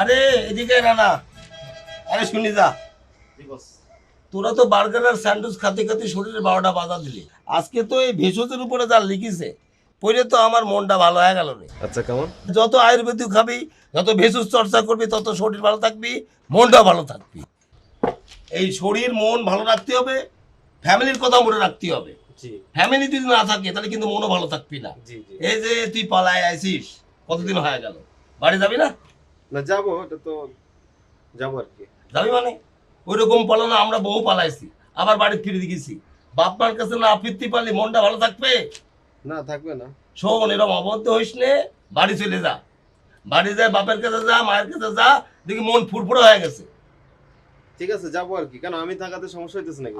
আরে এদিকে না না আরে শুনি যা। তোরা তো বার্গার আর স্যান্ডউইচ খাতে খাতে শরীরের বারোটা বাধা দিলি। আজকে তো এই ভেষজের উপরে যা লিখিছে পরে তো আমার মনটা ভালো হয়ে গেল রে। আচ্ছা কেমন? যত আয়ুর্বেদিক খাবি যত ভেষজ চর্চা করবি তত শরীর ভালো থাকবি মনটা ভালো থাকবি। এই শরীর মন ভালো রাখতে হবে ফ্যামিলির কথা মনে রাখতে হবে। ফ্যামিলি যদি না থাকে তাহলে কিন্তু মনও ভালো থাকবি না। এই যে তুই পালায় আইসিস কতদিন হয়ে গেল? বাড়ি যাবি না? না যাব এটা তো যাব আর কি। যাবি মানে? ওই রকম পালানো আমরা বহু পালাইছি। আবার বাড়ি ফিরে দিয়েছি বাপ মার কাছে না ফিরতে পারলে মনটা ভালো থাকবে? না থাকবে না। শোন এরকম অবদ্ধ হইস নে বাড়ি চলে যা। বাড়ি যায় বাপের কাছে যা মায়ের কাছে যা দেখি মন ফুরফুরে হয়ে গেছে। ঠিক আছে যাব আর কি। কেন আমি থাকাতে সমস্যা হইতেছে নাকি?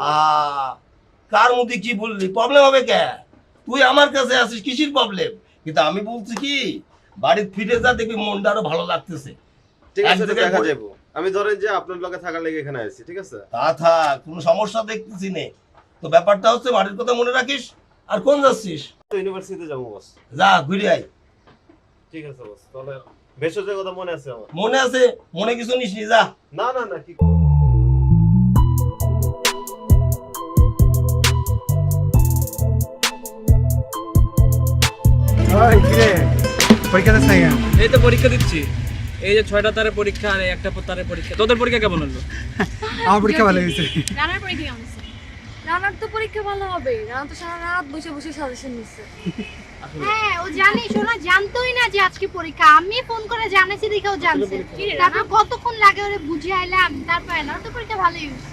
কার মধ্যে কি বললি? প্রবলেম হবে কে? তুই আমার কাছে আসিস কিসির প্রবলেম কিন্তু আমি বলছি কি বাড়ি ফিরে যা দেখবি মনটা আরও ভালো লাগতেছে। ঠিক আছে দেখা যাব আমি ধরেন যে আপনার লগে থাকার লেগে এখানে আসছি ঠিক আছে? তা থাক কোনো সমস্যা দেখতেছি নে। তো ব্যাপারটা হচ্ছে বাড়ির কথা মনে রাখিস আর কোন যাচ্ছিস? তো ইউনিভার্সিটিতে যাব বস যা ঘুরে আয়। ঠিক আছে বস তাহলে ভেষজের কথা মনে আছে আমার? মনে আছে? মনে কিছু নিস নি যা। না না না কি পরীক্ষা না এই তো পরীক্ষা দিচ্ছি। এই যে ছয়টা তারের পরীক্ষা আর একটা তারের পরীক্ষা। তোদের পরীক্ষা কেমন হলো? আমার পরীক্ষা ভালো হয়েছে। রানার পরীক্ষা কেমন হয়েছে? রানার তো পরীক্ষা ভালো হবে। রানা তো সারা রাত বসে বসে সাজেশন নিচ্ছে। হ্যাঁ ও জানি শোনা জানতোই না যে আজকে পরীক্ষা। আমি ফোন করে জানাইছি দেখে ও জানছে তারপর কতক্ষণ লাগে ওরে বুঝে আইলাম তারপরে না ওর তো পরীক্ষা ভালোই হয়েছে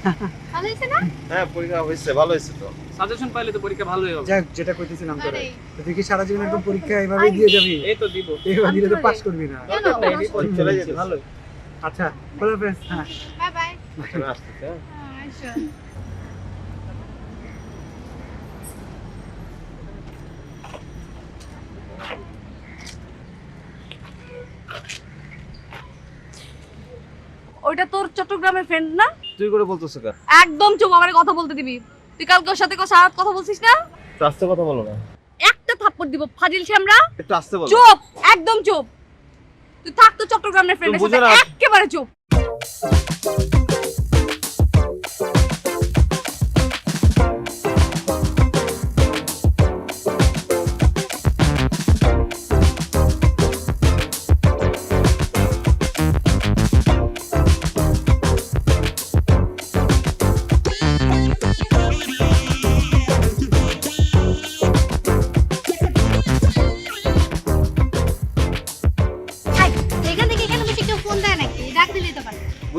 ভালো হয়েছে না? হ্যাঁ পরীক্ষা হয়েছে ভালো হয়েছে তো। সাজেশন পাইলে তো পরীক্ষা ভালোই হবে। যাক যেটা কইতেছিলাম তোরে। তুই কি সারা জীবন একদম পরীক্ষা এইভাবে দিয়ে যাবি? এই তো দিব। এইভাবে দিলে তো পাস করবি না। কেন? চলে যেতে। ভালো আচ্ছা বলো ফ্রেন্ডস হ্যাঁ। বাই বাই আসতেছে ওইটা তোর চট্টগ্রামের ফ্রেন্ড না? তুই করে বলতেছ কা একদম চুপ আমারে কথা বলতে দিবি। তুই কালকে ওর সাথে কথা কথা বলছিস না? আস্তে কথা বলো না। একটা থাপ্পড় দিব ফাজিল শ্যামরা। একটু আস্তে বলো। চুপ একদম চুপ। তুই থাক তো চট্টগ্রামের ফ্রেন্ডের সাথে। একেবারে চুপ।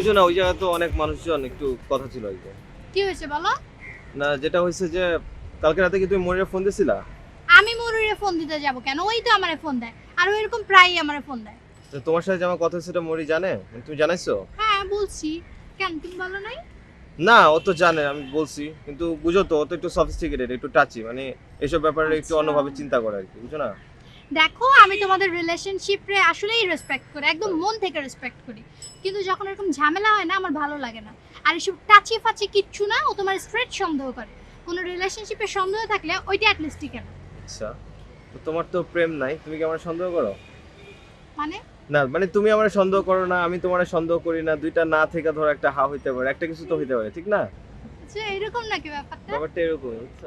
বুঝো না ওই জায়গায় তো অনেক মানুষজন একটু কথা ছিল আর কি কি হয়েছে বলো? না যেটা হয়েছে যে কালকে রাতে কি তুমি মনিরে ফোন দিছিলা আমি মরুরে ফোন দিতে যাব কেন? ওই তো আমারে ফোন দেয় আর ও এরকম প্রায়ই আমারে ফোন দেয়। তো তোমার সাথে যে আমার কথা সেটা মরি জানে? তুমি জানাইছো? হ্যাঁ বলছি। কেন তুমি বলো নাই? না ও তো জানে আমি বলছি। কিন্তু বুঝো তো ও তো একটু সফিস্টিকেটেড একটু টাচি মানে এসব ব্যাপারে একটু আচ্ছা। অন্যভাবে চিন্তা করে আর কি বুঝো না? দেখো আমি তোমাদের রিলেশনশিপে আসলেই রেসপেক্ট করি একদম মন থেকে রেসপেক্ট করি। কিন্তু যখন এরকম ঝামেলা হয় না আমার ভালো লাগে না। আর এসব টাচি ফাচি কিচ্ছু না ও তোমার স্ট্রেট সন্দেহ করে। কোনো রিলেশনশিপে সন্দেহ থাকলে ওইটা অ্যাটলিস্ট টিকে না। আচ্ছা তো তোমার তো প্রেম নাই তুমি কি আমার সন্দেহ করো? মানে? না মানে তুমি আমার সন্দেহ করো না আমি তোমার সন্দেহ করি না দুইটা না থেকে ধরো একটা হা হইতে পারে একটা কিছু তো হইতে পারে ঠিক না? আচ্ছা এরকম নাকি ব্যাপারটা? ব্যাপারটা এরকম বুঝছ?